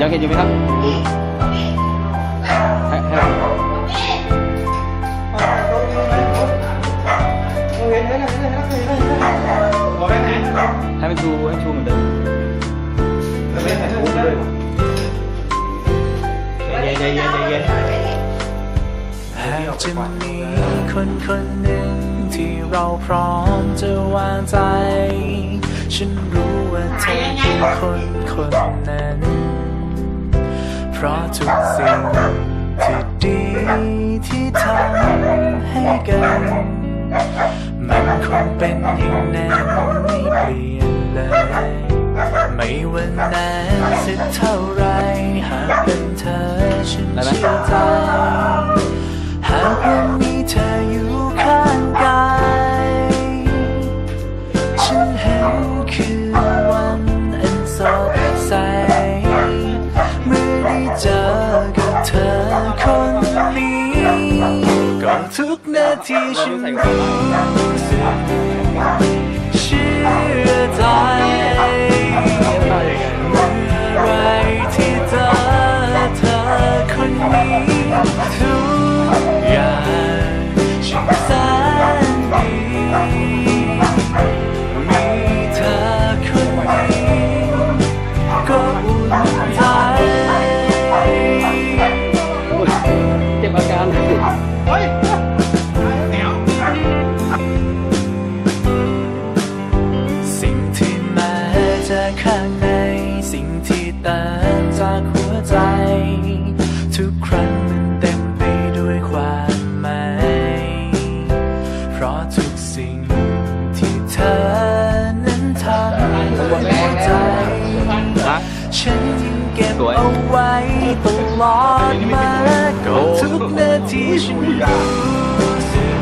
ยังเห็นอยู่ไหมครับให้ให้ให้มันชูให้ชูเหมือนเดิมเย็นเย็นเย็นเย็นหากจะมีคนคนหนึ่งที่เราพร้อมจะวางใจฉันรู้ว่าเธอ คนคนนั้น เพราะทุกสิ่งที่ดีที่ทำให้กัน มันคงเป็นอย่างนั้นไม่เปลี่ยนเลย ไม่ว่านานสักเท่าไรหากเป็นเธอฉันเชื่อใจหากวัน ทุกนาทีฉันรู้สึกเชื่อใจเมื่อไรที่เจอเธอคนนี้ทุกอย่างช่างแสนดีมีเธอคนนี้ก็อุ่นใจเก็บอาการสิ่ง สิ่งที่เธอนั้นทำหัวใจฉันยังเก็บเอาไว้ตลอดมาทุกนาทีฉันรู้สึก